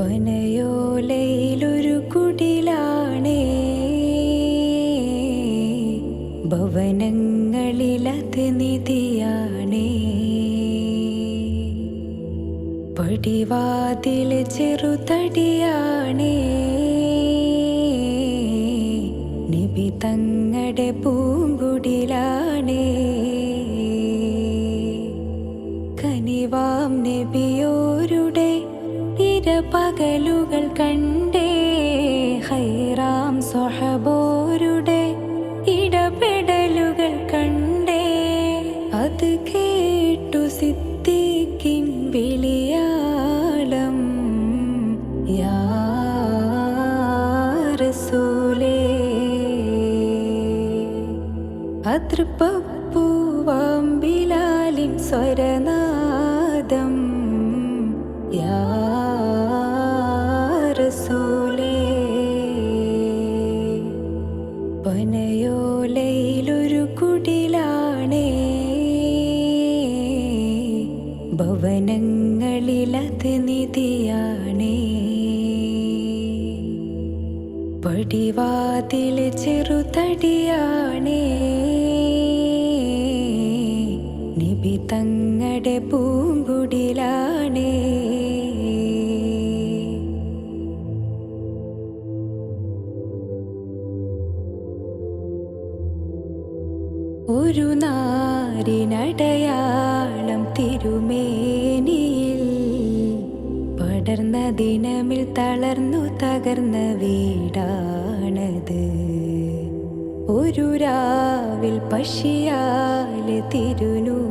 പനയോലയിലൊരു കുടിലാണേ. ഭവനങ്ങളിലത് നിധിയാണേ. പടിവാതിൽ ചെറുതടിയാണേ. നിബി തങ്ങടെ അതൃപ്പൂവാം ബിലാലിൻ സ്വരനാദം. യാ റസൂലേ പനയോലയിലൊരു കുടിലാണേ. ഭവനങ്ങളിലത് നിധിയാണേ. പടിവാതിൽ ചെറുതടിയാണേ. പൂങ്കുടിലാണേ. ഒരു നാരിനടയാളം തിരുമേനിയിൽ പടർന്ന ദിനമിൽ തളർന്നു തകർന്ന വീടാണത്. ഒരു രാവിൽ പശിയാൽ തിരുനൂറര്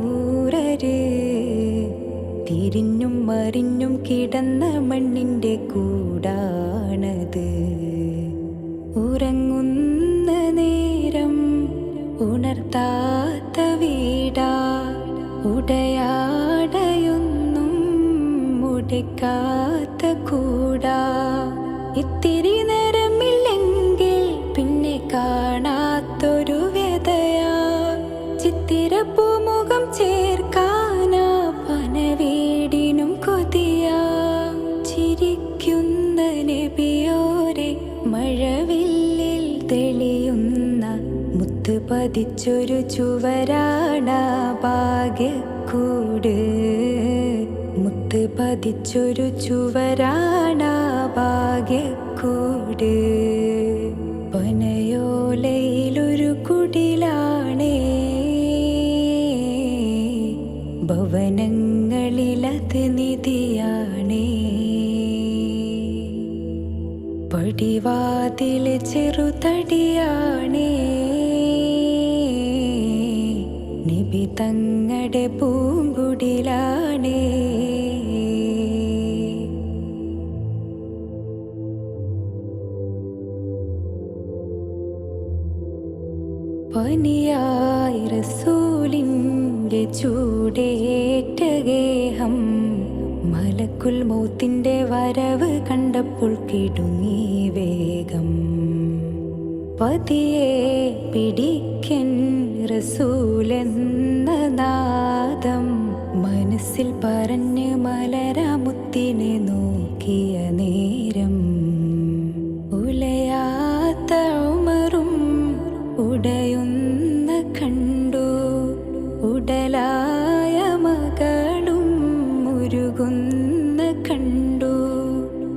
തിരിഞ്ഞും മറിഞ്ഞും കിടന്ന മണ്ണിന്റെ കൂടാണത്. ഉറങ്ങുന്ന നേരം ഉണർത്താത്ത വീടാ. ഉടയാടയൊന്നും മുടക്കാത്ത കൂടാ. ഇത്തിരി നേരമില്ലെങ്കിൽ പിന്നെ കാണാത്തൊരു വ്യതയാ. ചിത്തിരപ്പൂമുഖം മുത്ത് പതിച്ചൊരു ചുവരാണ ഭാഗ്യക്കൂട് മുത്ത് പതിച്ചൊരു ചുവരാണ ഭാഗ്യക്കൂട് പനയോലയിലൊരു കുടിലാണേ. ഭവനങ്ങളിലത് നിധിയാണേ. പടിവാതിൽ ചെറുതടിയാണേ. നിബി തങ്ങടെ പൂങ്കുടിലാണേ. പനിയായി റസൂലിന്റെ ചൂടേറ്റ ഗേഹം മലക്കുൽ മൗത്തിന്റെ വരവ് കണ്ടപ്പോൾ കിടുങ്ങി വേഗം. പതിയെ പിടിക്കൻ റസൂലെന്ന നാദം മനസ്സിൽ പറഞ്ഞ് മലരാമുത്തിനെ നോക്കിയ നേരം. ഉലയാത്ത ഉമറും ഉടയുന്ന കണ്ടു. ഉടലായ മകളും മുരുകുന്ന കണ്ടു.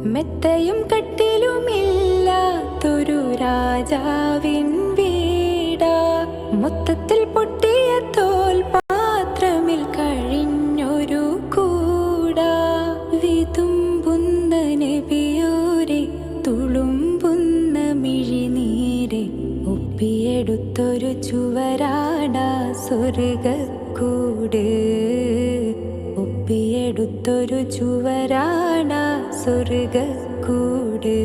മെത്തയും കട്ടിലുമില്ലാത്തൊരു രാജാവിൻ വീടാ. മൊത്തത്തിൽ പൊട്ടിയ ചുവരാട സ്വർഗക്കൂട് ഒപ്പിയെടുത്തൊരു ചുവരാട സ്വർഗക്കൂട്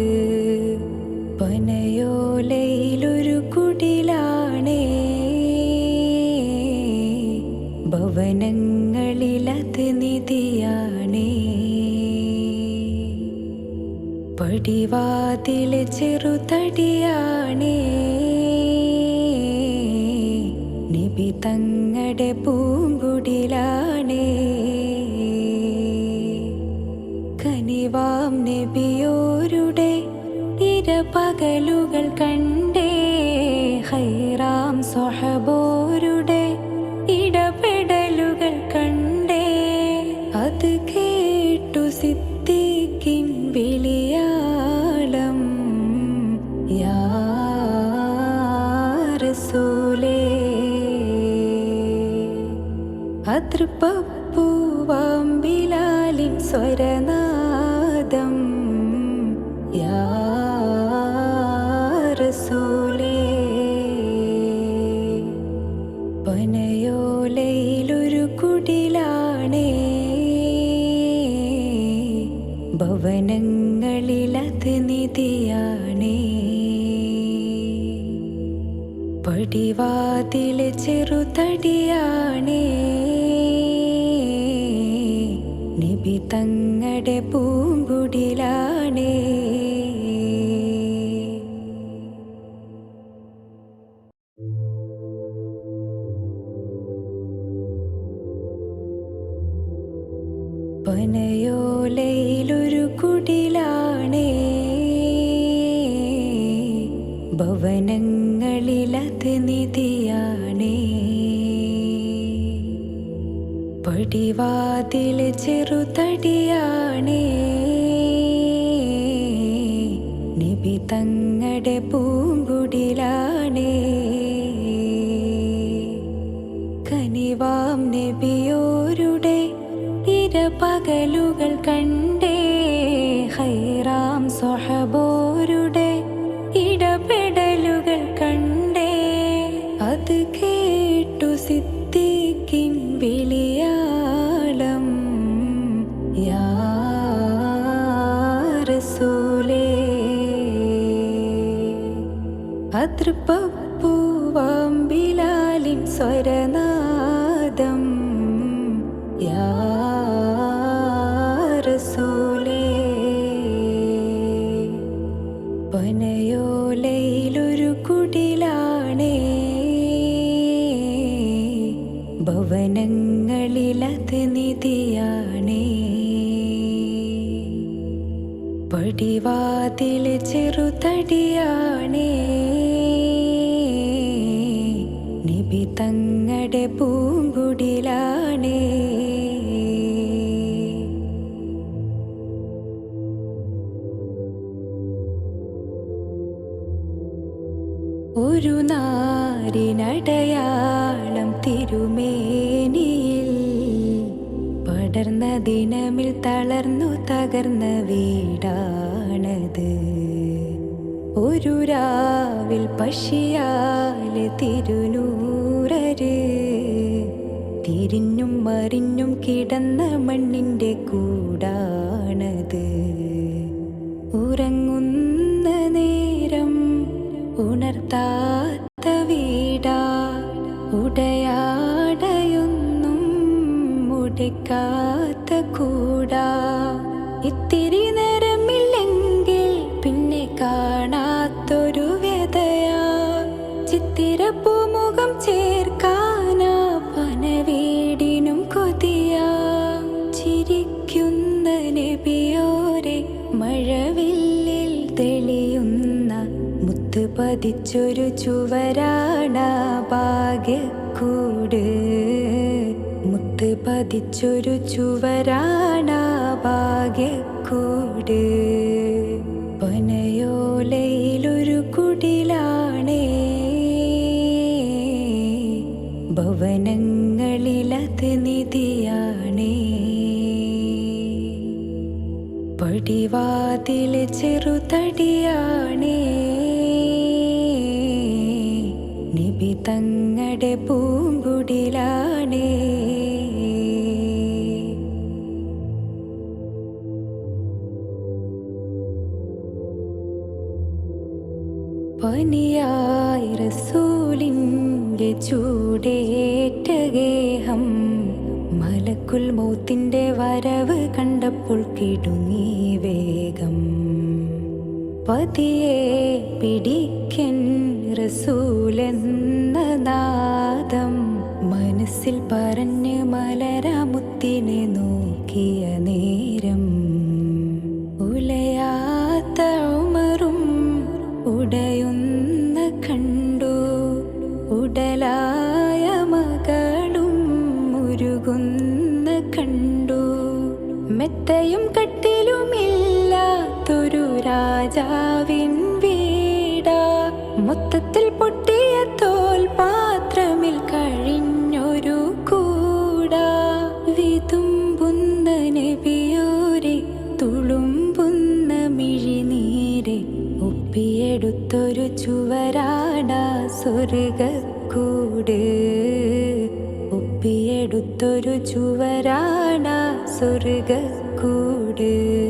പനയോലയിലൊരു കുടിലാണേ. ഭവനങ്ങളിലത് നിധിയാണേ. പടിവാതിൽ ചെറുതടിയാണേ. തങ്ങടെ പൂങ്കുടിലാണേ. കനിവാം നബിയോരുടെ ഇരപകലുകൾ കണ്ടേ. ഹൈറാം സ്വഹബോരുടെ അതൃപ്പൂവാം ബിലാലിൻ സ്വരനാദം. യാ റസൂലേ പനയോലയിലൊരു കുടിലാണേ. ഭവനങ്ങളിലത് നിധിയാണേ. പടിവാതിൽ ചെറുതടിയാണേ. തങ്ങടെ പൂങ്കുടിലാണേ. പനയോലയിലൊരു പടിവാതിൽ ചെറുതടിയാണേ. നബി തങ്ങടെ പൂങ്കുടിലാണേ. കനിവാം നബിയോരുടെ ഇരപകലുകൾ കണ്ടേ. ഹൈറാം സ്വഹബോരുടെ അതൃപ്പൂവാം സ്വരനാദം. യാ റസൂലേ പനയോലയിലൊരു കുടിലാണേ. ഭവനങ്ങളിലത് നിധിയാണേ. പടിവാതിൽ ചെറുതടിയാണേ. തങ്ങടെ പൂങ്കുടിലാണേ. ഒരു നാരിനടയാളം തിരുമേനിയിൽ പടർന്ന ദിനമിൽ തളർന്നു തകർന്ന വീടാണത്. ഒരു രാവിൽ പശിയാൽ തിരുനൂറര് തിരിഞ്ഞും മറിഞ്ഞും കിടന്ന മണ്ണിന്റെ കൂടാണത്. ഉറങ്ങുന്ന നേരം ഉണർത്താത്ത വീടാ. ഉടയാടയൊന്നും മുടിക്കാത്ത കൂടാ. ഇത്തിരി നേരമില്ലെങ്കിൽ പിന്നെ കാണാത്തൊരു മഴവില്ലിൽ തെളിയുന്ന മുത്ത് പതിച്ചൊരു ചുവരാണ ഭാഗ്യക്കൂട്. മുത്ത് പതിച്ചൊരു ചുവരാണ ഭാഗ്യക്കൂട്. പനയോലയിലൊരു കുടിലാണേ. ഭവനങ്ങളിലത് നിധിയാണേ പടിവാതിൽ ചെറുതടിയാണേ. നിബി തങ്ങടെ പൂങ്കുടിലാണേ. പനിയായി റസൂലിന്റെ ചൂടേറ്റ ഗേഹം മലക്കുൽ മൗത്തിന്റെ വരവ് കണ്ടപ്പോൾ കിടുങ്ങി. പതിയെ പിടിക്കൻ റസൂലെന്നനാദം മനസ്സിൽ പറഞ്ഞ് മലരാമുത്തിനെ നോക്കിയ നേരം. ഉലയാത്ത ഉമറും ഉടയുന്ന കണ്ടു. ഉടലായ മകളും ഉരുകുന്ന കണ്ടു. മെത്തയും കട്ട രാജാവിൻ വീട. മൊത്തത്തിൽ പൊട്ടിയ തോൽ പാത്രമിൽ കഴിഞ്ഞൊരു കൂടാ. വിതുമ്പുന്ന നബിയോരെ തുളുമ്പുന്ന മിഴിനീരെ ഒപ്പിയെടുത്തൊരു ചുവരാടാ സ്വർഗക്കൂട് ഒപ്പിയെടുത്തൊരു ചുവരാടാ സ്വർഗക്കൂട്